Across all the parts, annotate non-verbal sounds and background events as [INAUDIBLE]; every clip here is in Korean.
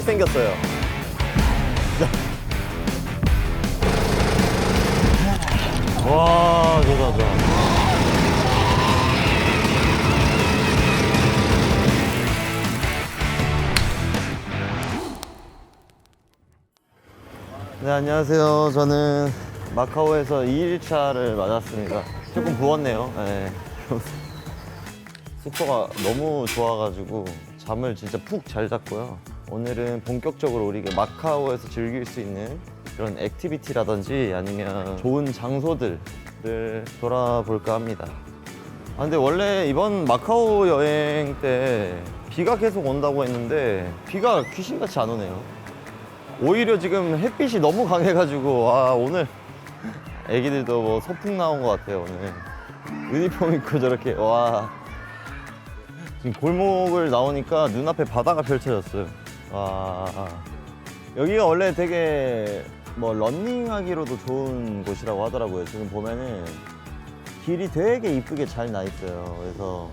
잘생겼어요. 와, 좋다, 좋다. 네, 안녕하세요. 저는 마카오에서 2일차를 맞았습니다. 조금 부었네요. 네. [LAUGHS] 숙소가 너무 좋아가지고 잠을 진짜 푹 잘 잤고요. 오늘은 본격적으로 우리가 마카오에서 즐길 수 있는 그런 액티비티라든지 아니면 좋은 장소들을 돌아볼까 합니다. 아, 근데 원래 이번 마카오 여행 때 비가 계속 온다고 했는데 비가 귀신같이 안 오네요. 오히려 지금 햇빛이 너무 강해가지고 와 오늘 애기들도 뭐 소풍 나온 것 같아요 오늘 유니폼 입고 저렇게 와 지금 골목을 나오니까 눈앞에 바다가 펼쳐졌어요 와 여기가 원래 되게 뭐 런닝하기로도 좋은 곳이라고 하더라고요 지금 보면은 길이 되게 이쁘게 잘 나 있어요 그래서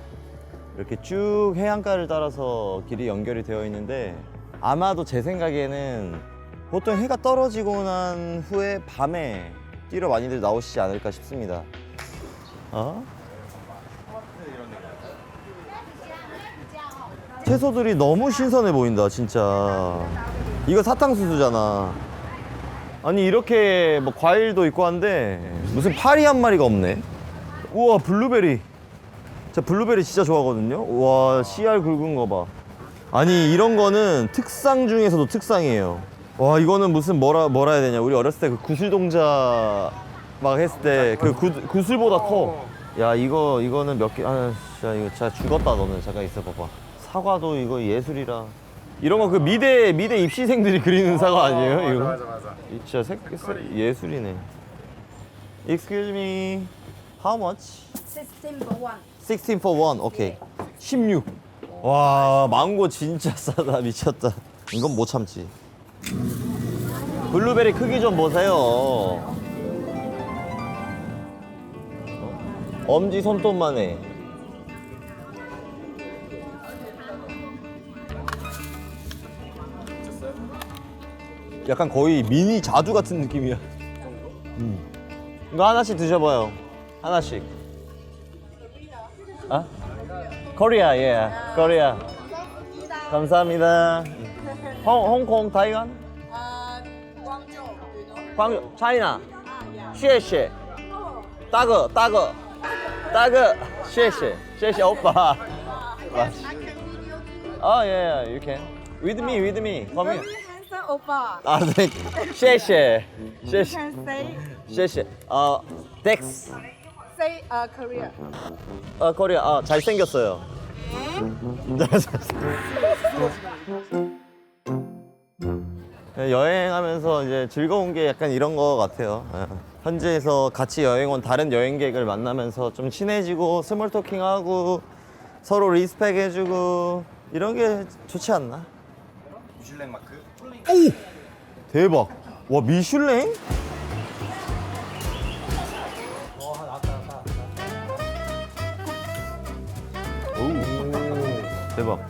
이렇게 쭉 해안가를 따라서 길이 연결이 되어 있는데 아마도 제 생각에는 보통 해가 떨어지고 난 후에 밤에 뛰러 많이들 나오시지 않을까 싶습니다. 어? 채소들이 너무 신선해 보인다, 진짜. 이거 사탕수수잖아. 아니, 이렇게 뭐 과일도 있고 한데 무슨 파리 한 마리가 없네. 우와, 블루베리. 저 블루베리 진짜 좋아하거든요. 와, 씨알 굵은 거 봐. 아니, 이런 거는 특상 중에서도 특상이에요. 와, 이거는 무슨 뭐라 뭐라 해야 되냐. 우리 어렸을 때 그 구슬 동자 막 했을 때 그 구슬보다 커. 야, 이거 이거는 몇 개? 아, 진짜 이거 진짜 죽었다 너는. 잠깐 있어 봐봐. 사과도 이거 예술이라. 이런 거 그 미대 미대 입시생들이 그리는 사과 아니에요? 이거? 맞아 맞아. 이 진짜 색, 색 예술이네. Excuse me. How much? 16 for one. 16 for one. 오케이. 16. 와, 망고 진짜 [LAUGHS] 싸다. 미쳤다. 이건 못 참지. 블루베리 크기 좀 보세요. 어? 엄지 손톱만 해. 약간 거의 미니 자두 같은 느낌이야. 음. 이거 하나씩 드셔봐요. 하나씩. 아? 코리아, 예. 코리아. 감사합니다. 홍, 홍콩, 타이완? 광주, 차이나. 쉐쉐. 따그, 따그. 따그. 쉐쉐. 쉐쉐 오빠. 아, 예, you can. With me, with me. Come here. 오빠. 아, 네. 쉐쉐. You 쉐쉐. can say 쉐쉐. 어, 덱스. say uh, Korea. 어, 코리아. 아, 잘생겼어요. 네? 네, 여행하면서 이제 즐거운 게 약간 이런 거 같아요. 예. 현지에서 같이 여행 온 다른 여행객을 만나면서 좀 친해지고 스몰 토킹하고 서로 리스펙 해주고 이런 게 좋지 않나? 뉴질랜드 마크 대박. 와, 미슐랭? 오. 대박.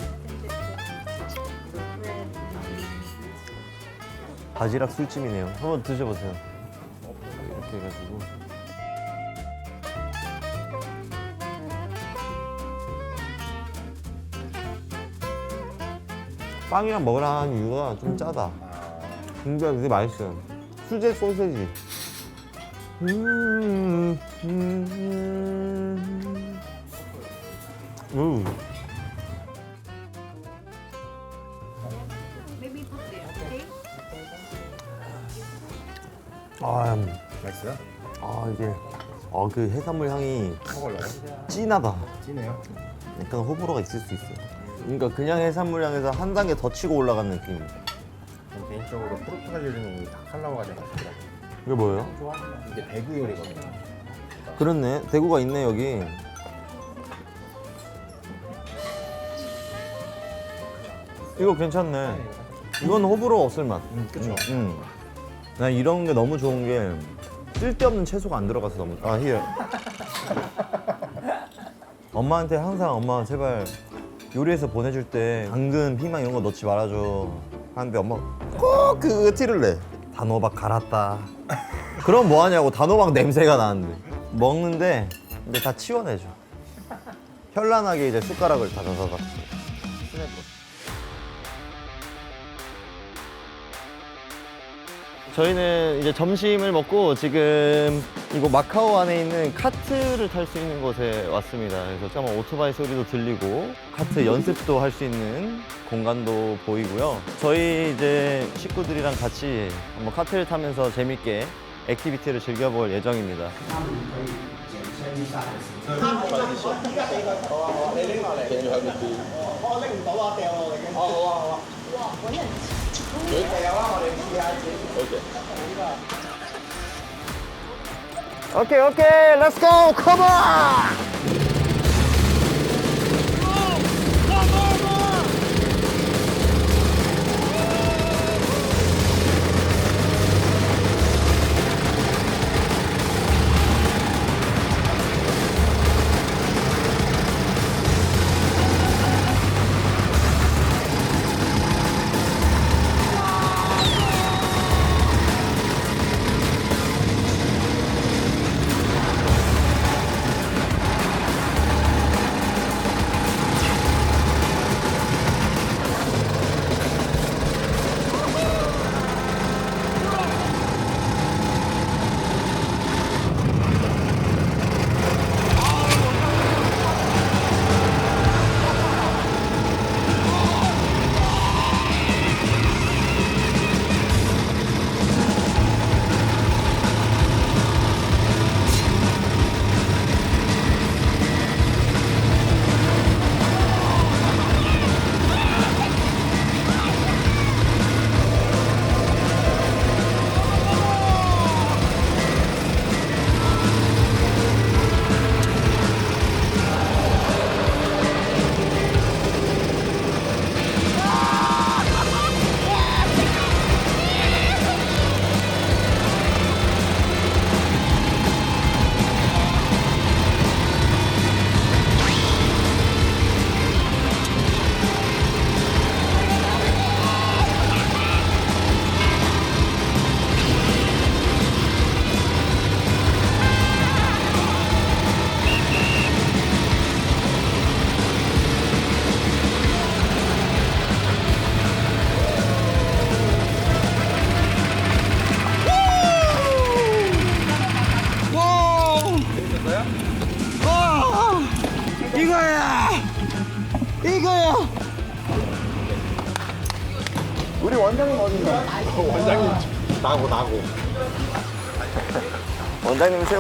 바지락 술찜이네요. 한번 드셔보세요. 이렇게 해가지고. 빵이랑 먹으라 하는 이유가 좀 짜다. 근데 되게 맛있어요. 수제 소세지. 음, 음, 음. 음. 아, 음. 맛있어요? 아 이게 아 그 해산물 향이 먹을래요? 진하다. 진해요? 약간 호불호가 있을 수 있어요. 그러니까 그냥 해산물 향에서 한 단계 더 치고 올라간 느낌. 전 개인적으로 포르투갈 요리는 이 닭칼라오가 제일 맛있어요. 이게 뭐예요? 이게 대구 요리거든요. 그렇네. 대구가 있네 여기. 이거 괜찮네. 이건 호불호 없을 맛. 음, 그쵸. 음. 난 이런 게 너무 좋은 게 쓸데없는 채소가 안 들어가서 너무. 아 here. [LAUGHS] 엄마한테 항상 엄마 제발 요리해서 보내줄 때 당근, 피망 이런 거 넣지 말아줘. 하는데 엄마가 꼭그 티를 내. 단호박 갈았다. 그럼 뭐하냐고 단호박 냄새가 나는데. 먹는데 근데 다 치워내줘. 현란하게 이제 숟가락을 갖 저희는 이제 점심을 먹고 지금 이곳 마카오 안에 있는 카트를 탈 수 있는 곳에 왔습니다. 그래서 잠깐 오토바이 소리도 들리고 카트 연습도 할 수 있는 공간도 보이고요. 저희 이제 식구들이랑 같이 한번 카트를 타면서 재밌게 액티비티를 즐겨볼 예정입니다. 오케이 오케이 렛츠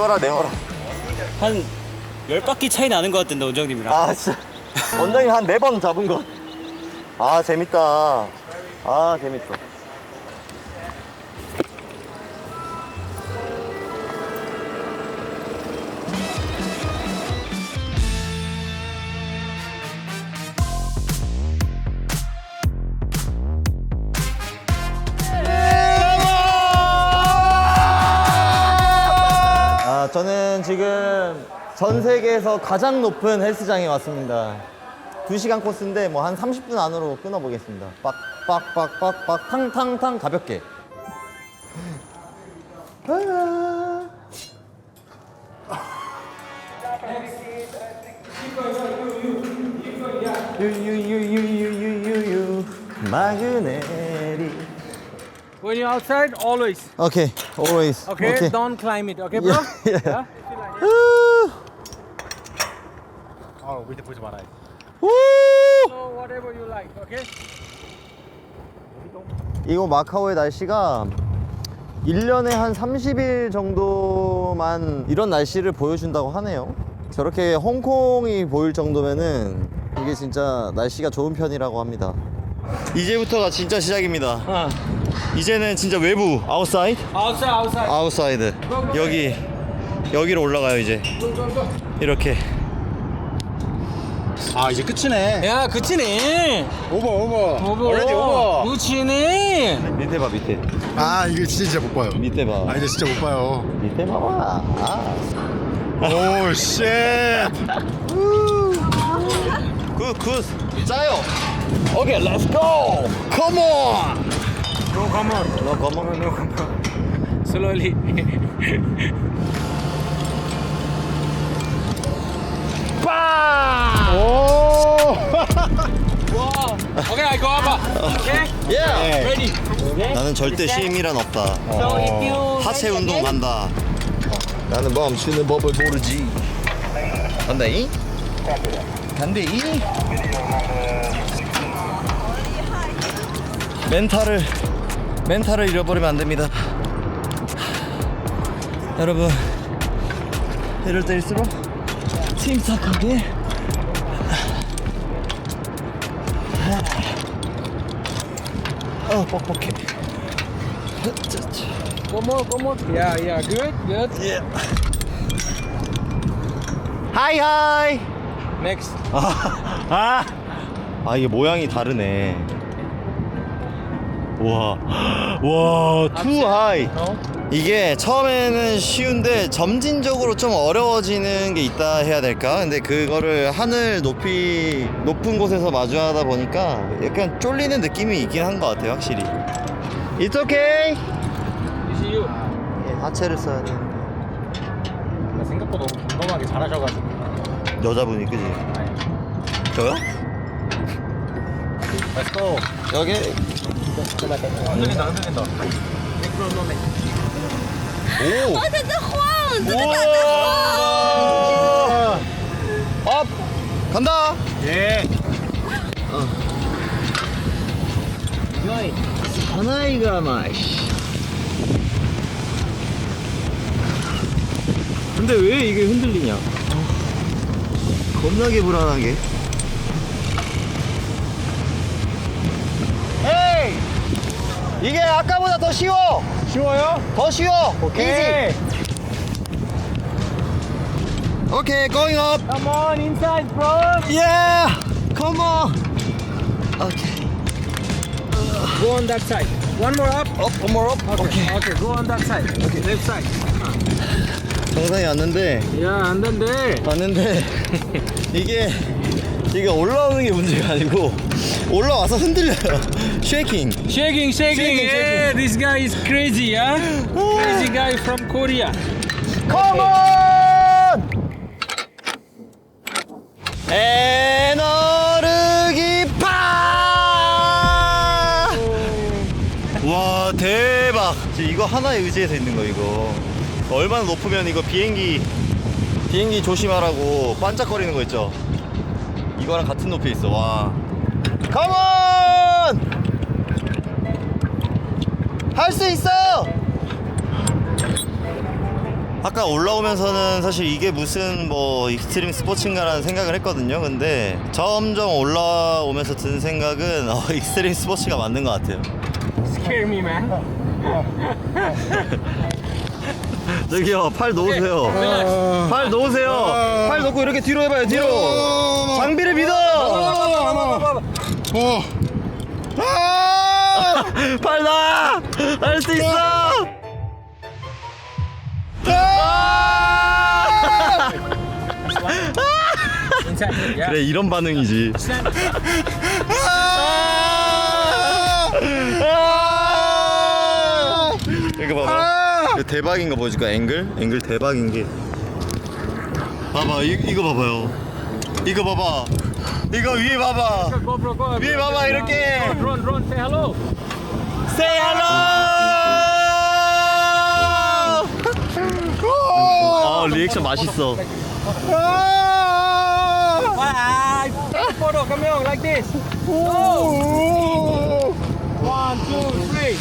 세워라 내워라 한 10바퀴 차이 나는 것 같던데 원장님이랑 아 진짜 원장님 한 네 번 잡은 거. 아 재밌다. 아 재밌어. 지금 전 세계에서 가장 높은 헬스장에 왔습니다. 2시간 코스인데 뭐 한 30분 안으로 끊어보겠습니다. 빡빡빡빡빡 탕탕탕 가볍게. 아. 유유유유유유유 마그네리 When you're outside, always. Okay, always. Okay, don't climb it. Okay, bro? Yeah, yeah. Yeah? 우! 아 밑에 보지 말아요. 우! So whatever you like. Okay. 이거 마카오의 날씨가 1년에 한 30일 정도만 이런 날씨를 보여준다고 하네요. 저렇게 홍콩이 보일 정도면은 이게 진짜 날씨가 좋은 편이라고 합니다. 이제부터가 진짜 시작입니다. Uh, 이제는 진짜 외부 아웃사이드 outside, outside. 아웃사이드 여기 여기로 올라가요 이제 이렇게 아 이제 끝이네. 야, 그치네. 오버 오버. 오버. 얼레디 오버. 그치네. 밑에 봐 밑에 아 이거 진짜 진짜 못 봐요. 밑에 봐 아 이제 진짜 못 봐요. 밑에 봐봐 아. 오 쉣. 굿, 굿. 짜요. 오케이, 렛츠 고. 컴온. No, come on. Come on. [LAUGHS] Slowly. 오! Okay, I go up. Okay. Yeah. Ready. 나는 절대 쉼이란 없다. So if you 하체 운동 간다. 나는 멈추는 법을 모르지. 간다잉? 간대잉? 멘탈을 멘탈을 잃어버리면 안 됩니다. 여러분 이럴 때일수록 침착하게 어 뻑뻑해. One more, one more. Yeah, yeah. Good, good. 예. 하이 하이. Next. 아, 아, 아 이게 모양이 다르네. 와, 와, 투 하이. No. 이게 처음에는 쉬운데 점진적으로 좀 어려워지는 게 있다 해야 될까? 근데 그거를 하늘 높이 높은 곳에서 마주하다 보니까 약간 쫄리는 느낌이 있긴 한 것 같아요, 확실히. It's okay. This is you. 예, 하체를 써야 되는데 나 생각보다 너무 궁금하게 잘하셔가지고. 여자분이 그지? 저요? Let's go. 여기 흔들린다, 흔들린다. 오. 아 진짜 황! 진짜 우와. 업. 간다. 예. 어. 야이, 사나이가 마씨. 근데 왜 이게 흔들리냐? 어. 겁나게 불안하게. 이게 아까보다 더 쉬워! 쉬워요? 더 쉬워! 오케이. 오케이, going up! Come on, inside, bro. Yeah! Come on! Okay. Go on that side. One more up. Up, one more up. Okay. Okay. Go on that side. Okay. Left side. 정상이 왔는데, Yeah, and then there. 왔는데, 이게, 이게 올라오는 게 문제가 아니고, 올라와서 흔들려요. 쉐이킹. Shaking, shaking. Shaking, yeah, this guy is crazy, yeah. crazy guy from Korea. Come on! 에너르기 파! 와 대박! 지금 이거 하나에 의지해서 있는 거 이거. 얼마나 높으면 이거 비행기 비행기 조심하라고 반짝거리는 거 있죠? 이거랑 같은 높이에 있어. 와. Come on! 할수 있어! 아까 올라오면서는 사실 이게 무슨 뭐 익스트림 스포츠인가라는 생각을 했거든요. 근데 점점 올라오면서 든 생각은 어, [LAUGHS] 익스트림 스포츠가 맞는 것 같아요. Scare me, man. [LAUGHS] 저기요, 팔 놓으세요. 팔 놓으세요. 팔 놓고 이렇게 뒤로 해봐요, 뒤로. 장비를 믿어. 아! 팔 놔! 할수 있어! 아! 그래 이런 반응이지. 이거 봐봐. 이거 대박인 거 보여줄까? 앵글? 앵글 대박인 게. 봐봐, 이, 이거 봐봐요. 이거 봐봐. 이거 위에 봐봐. Go, bro, go. 위에 봐봐, 이렇게. Drone, drone, say hello. Say hello! 아, 리액션 맛있어. A photo. Come on, like this. Go. One, two, three.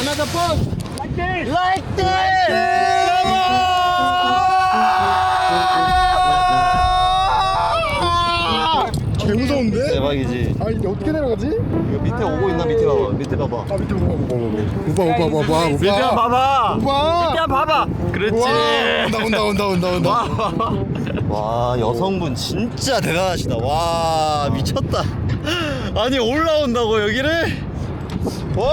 Another pose. Like this. Like this! 개 무서운데? 대박이지. 아 이게 어떻게 내려가지? 이거 밑에 오고 있나? 밑에 봐봐. 밑에 봐봐. 아 밑에 오빠 오빠 오빠 오빠 오빠 밑에 오빠 봐봐. 오빠 밑에 봐봐. 그렇지. 와 온다 온다 온다 온다 온다 와 여성분 진짜 대단하시다 와 미쳤다 아니 올라온다고 여기를 와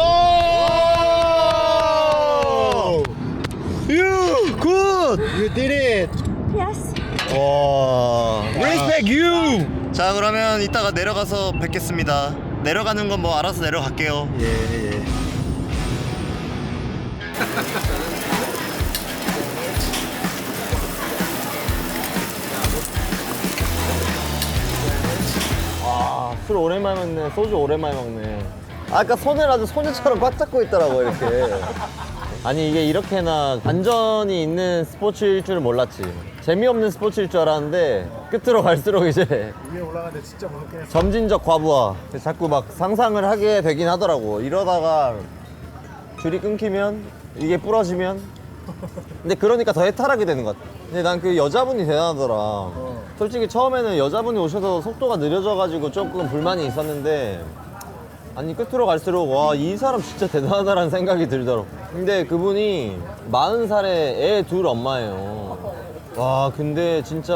You good You did it Yes. 와 respect you 자 그러면 이따가 내려가서 뵙겠습니다 내려가는 건 뭐 알아서 내려갈게요 예예 아, 술 오랜만에 먹네. 소주 오랜만에 먹네. 아까 손을 아주 소주처럼 꽉 잡고 있더라고, 이렇게. 아니, 이게 이렇게나 반전이 있는 스포츠일 줄 몰랐지. 재미없는 스포츠일 줄 알았는데, 끝으로 [LAUGHS] 갈수록 이제 위에 올라가는데 진짜 무섭긴 했어. 점진적 과부하. 자꾸 막 상상을 하게 되긴 하더라고. 이러다가 줄이 끊기면, 이게 부러지면. 근데 그러니까 더 해탈하게 되는 것 같아. 근데 난 그 여자분이 대단하더라. 솔직히 처음에는 여자분이 오셔서 속도가 느려져가지고 조금 불만이 있었는데, 아니, 끝으로 갈수록, 와, 이 사람 진짜 대단하다라는 생각이 들더라고. 근데 그분이 40살에 애 둘 엄마예요. 와, 근데 진짜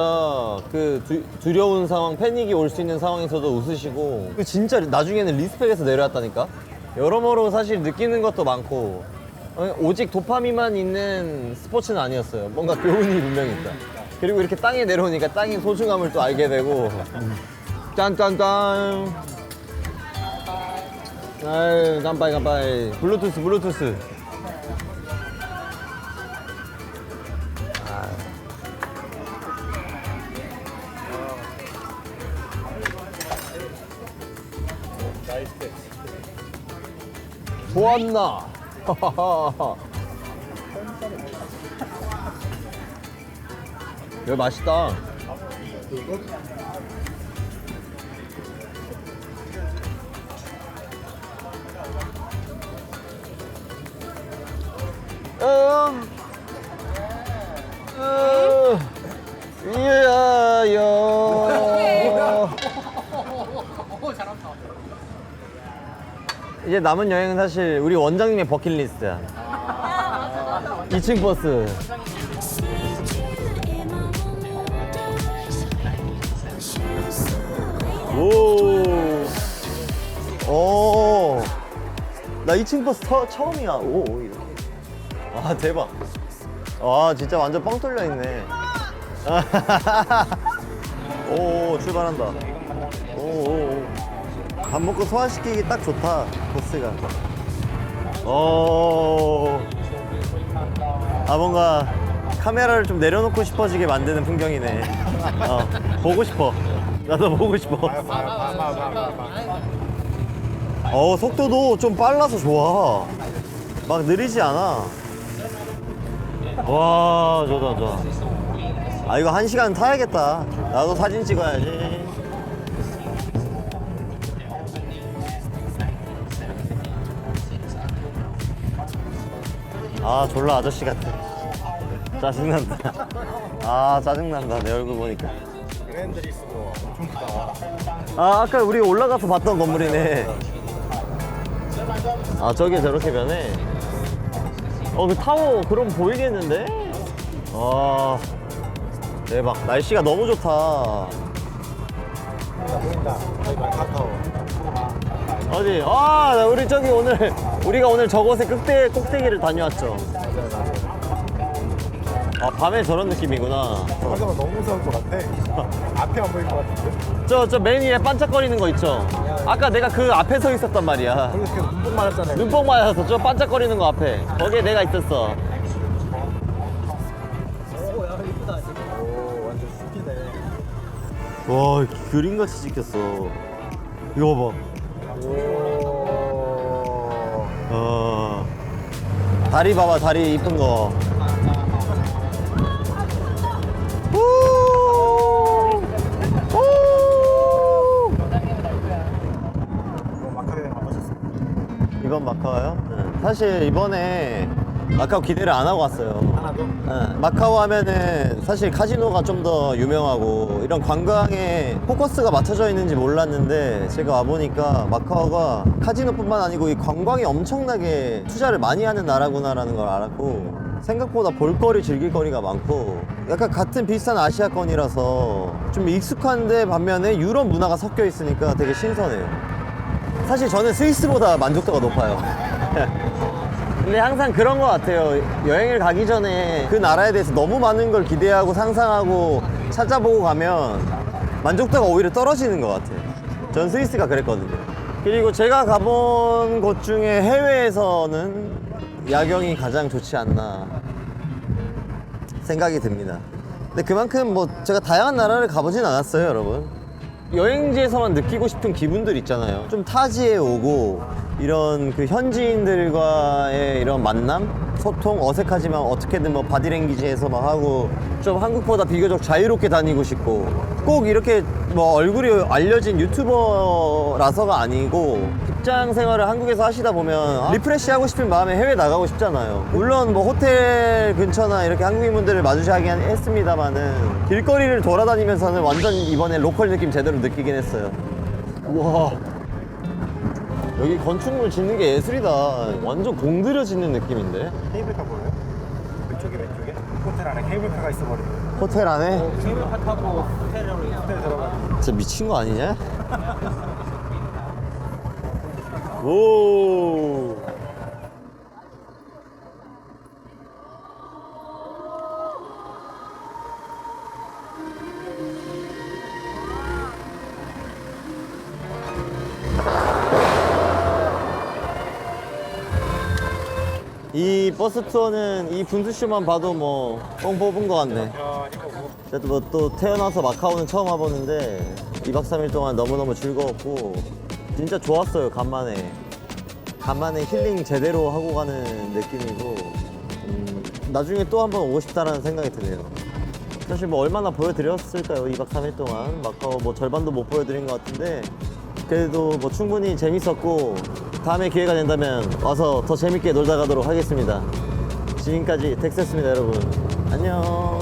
그 두, 두려운 상황, 패닉이 올 수 있는 상황에서도 웃으시고, 그 진짜 나중에는 리스펙에서 내려왔다니까? 여러모로 사실 느끼는 것도 많고, 어, 오직 도파민만 있는 스포츠는 아니었어요. 뭔가 교훈이 분명히 있다. 그리고 이렇게 땅에 내려오니까 땅의 소중함을 또 알게 되고, 짠짠짠. 아유, 깜빡이 깜빡이. 블루투스, 블루투스. 좋았나? 여기 [LAUGHS] 맛있다. 음, 음, 이야요. 이제 남은 여행은 사실 우리 원장님의 버킷리스트야. 2층 버스. 오. 오. 나 2층 버스 처, 처음이야. 오, 오, 이렇게. 와, 대박. 와, 진짜 완전 뻥 뚫려 있네. [LAUGHS] 오, 출발한다. 오, 오, 오. 밥 먹고 소화시키기 딱 좋다, 버스가. 오. 아, 뭔가 카메라를 좀 내려놓고 싶어지게 만드는 풍경이네. [LAUGHS] 어, 보고 싶어. 나도 보고 싶어. 어, 속도도 좀 빨라서 좋아. 막 느리지 않아. 와, 좋다, 좋아. 아, 이거 한 시간 타야겠다. 나도 사진 찍어야지. 아, 졸라 아저씨 같아. 짜증난다. 아, 짜증난다. 내 얼굴 보니까. 아, 아까 우리 올라가서 봤던 건물이네. 아, 저게 저렇게 변해? 어, 그 타워 그럼 보이겠는데? 와, 대박. 날씨가 너무 좋다. 보인다 보인다. 마카타워. 어디? 아, 나 우리 저기 오늘, 우리가 오늘 저곳에 꼭대, 꼭대기를 다녀왔죠. 맞아요 맞아요. 아, 밤에 저런 느낌이구나. 가자마 너무 무서울 것 같아. [LAUGHS] 앞이 안 보일 것 같은데. 저, 저 맨 위에 반짝거리는 거 있죠? 아까 내가 그 앞에 서 있었단 말이야. 계속 눈뽕 맞았잖아요. 눈뽕 맞아서 저 반짝거리는 거 앞에. 거기에 내가 있었어. 오 완전 숲이네. 와 그림같이 찍혔어 이거 봐 오. 어. 다리 봐봐 다리 이쁜 거 마카오요? 네. 사실 이번에 마카오 기대를 안 하고 왔어요 하나도? 네, 마카오 하면은 사실 카지노가 좀 더 유명하고 이런 관광에 포커스가 맞춰져 있는지 몰랐는데 제가 와보니까 마카오가 카지노뿐만 아니고 이 관광에 엄청나게 투자를 많이 하는 나라구나라는 걸 알았고 생각보다 볼거리 즐길거리가 많고 약간 같은 비슷한 아시아권이라서 좀 익숙한데 반면에 유럽 문화가 섞여 있으니까 되게 신선해요 사실 저는 스위스보다 만족도가 높아요 근데 항상 그런 것 같아요. 여행을 가기 전에 그 나라에 대해서 너무 많은 걸 기대하고 상상하고 찾아보고 가면 만족도가 오히려 떨어지는 것 같아요. 전 스위스가 그랬거든요. 그리고 제가 가본 곳 중에 해외에서는 야경이 가장 좋지 않나 생각이 듭니다. 근데 그만큼 뭐 제가 다양한 나라를 가보진 않았어요, 여러분. 여행지에서만 느끼고 싶은 기분들 있잖아요. 좀 타지에 오고 이런 그 현지인들과의 이런 만남, 소통, 어색하지만 어떻게든 뭐 바디랭귀지에서 막 하고 좀 한국보다 비교적 자유롭게 다니고 싶고 꼭 이렇게 뭐 얼굴이 알려진 유튜버라서가 아니고 직장 생활을 한국에서 하시다 보면 리프레시 하고 싶은 마음에 해외 나가고 싶잖아요. 물론 뭐 호텔 근처나 이렇게 한국인 분들을 마주하긴 했습니다만은 길거리를 돌아다니면서는 완전 이번에 로컬 느낌 제대로 느끼긴 했어요. 우와. 여기 건축물 짓는 게 예술이다. 완전 공들여 짓는 느낌인데? 케이블카 보여요? 왼쪽에 왼쪽에 호텔 안에 케이블카가 있어버리고 호텔 안에? 케이블카 타고 호텔으로 호텔 들어가 진짜 미친 거 아니냐? [LAUGHS] 오. 버스 투어는 이 분수쇼만 봐도 뭐뻥 뽑은 것 같네. 그래도 뭐 또 태어나서 마카오는 처음 와보는데 2박 3일 동안 너무너무 즐거웠고 진짜 좋았어요 간만에. 간만에 힐링 제대로 하고 가는 느낌이고 음, 나중에 또 한번 오고 싶다라는 생각이 드네요. 사실 뭐 얼마나 보여드렸을까요 2박 3일 동안? 마카오 뭐 절반도 못 보여드린 것 같은데 그래도 뭐 충분히 재밌었고 다음에 기회가 된다면 와서 더 재밌게 놀다 가도록 하겠습니다. 지금까지 덱스였습니다 여러분. 안녕